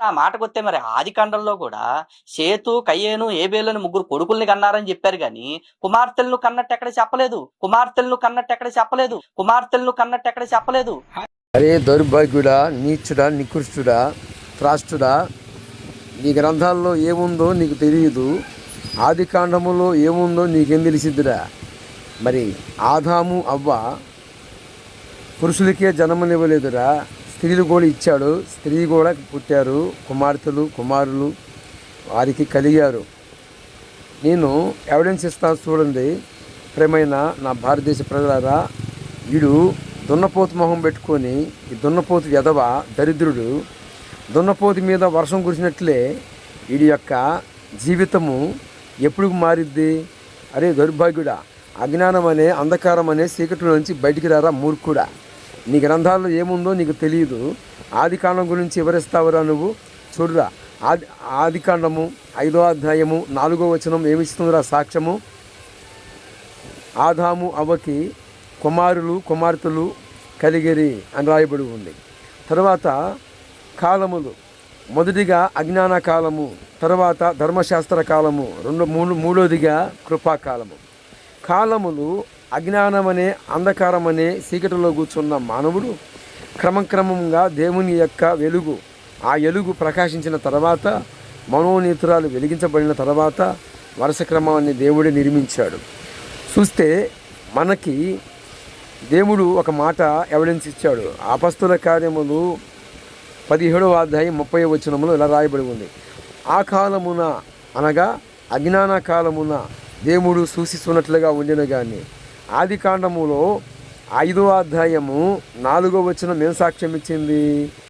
ఆ మాటకొస్తే మరి ఆది కాండంలో కూడా సేతు కయ్యేను ఏబేలను ముగ్గురు కొడుకుల్ని కన్నారని చెప్పారు గాని కుమార్తెలను కన్నట్టు ఎక్కడ చెప్పలేదు. కుమార్తెలను కన్నట్టు ఎక్కడ చెప్పలేదు. కుమార్తెలను కన్నట్టు ఎక్కడ చెప్పలేదు. అరే దౌర్భాగ్యుడా నీచుడా నికృష్టుడా త్రాష్టుడా నీ గ్రంథాల్లో ఏముందో నీకు తెలియదు. ఆది కాండములో ఏముందో నీకేం తెలిసిద్దిరా? మరి ఆదాము అవ్వ పురుషులకే జన్మనివ్వలేదురా. స్త్రీలు కూడా ఇచ్చాడు. స్త్రీ కూడా పుట్టారు. కుమార్తెలు కుమారులు వారికి కలిగారు. నేను ఎవిడెన్స్ ఇస్తాను చూడండి. ప్రేమైన నా భారతదేశ ప్రజలారా వీడు దున్నపోతు మొహం పెట్టుకొని ఈ దున్నపోతు ఎదవ దరిద్రుడు. దున్నపోతు మీద వర్షం కురిసినట్లే వీడి యొక్క జీవితము ఎప్పుడు మారిద్ది? అరే దౌర్భాగ్యుడా అజ్ఞానం అనే అంధకారం అనే చీకటి నుంచి బయటికి రారా మూర్ఖుడా? నీ గ్రంథాల్లో ఏముందో నీకు తెలియదు ఆది కాండం గురించి వివరిస్తావురా నువ్వు? చూడురా. ఆది ఆది కాండము ఐదో అధ్యాయము నాలుగో వచనం ఏమిస్తుందిరా సాక్ష్యము? ఆదాము అవకి కుమారులు కుమార్తెలు కలిగిరి అని రాయబడి ఉంది. తర్వాత కాలములు. మొదటిగా అజ్ఞాన కాలము తర్వాత ధర్మశాస్త్ర కాలము రెండు మూడు మూడోదిగా కృపాకాలము. కాలములు అజ్ఞానమనే అంధకారమనే చీకటిలో కూర్చున్న మానవుడు క్రమక్రమంగా దేవుని యొక్క వెలుగు ఆ వెలుగు ప్రకాశించిన తర్వాత మనోనేత్రాలు వెలిగించబడిన తర్వాత వరుస క్రమాన్ని దేవుడే నిర్మించాడు. చూస్తే మనకి దేవుడు ఒక మాట ఎవిడెన్స్ ఇచ్చాడు. ఆపస్తుల కార్యములు పదిహేడవ అధ్యాయం ముప్పై వచనములో ఇలా రాయబడి ఉంది. ఆ కాలమున అనగా అజ్ఞాన కాలమున దేవుడు సూచిస్తున్నట్లుగా ఉండిన కానీ ఆది కాండములో ఐదో అధ్యాయము నాలుగో వచ్చిన మేము సాక్ష్యం ఇచ్చింది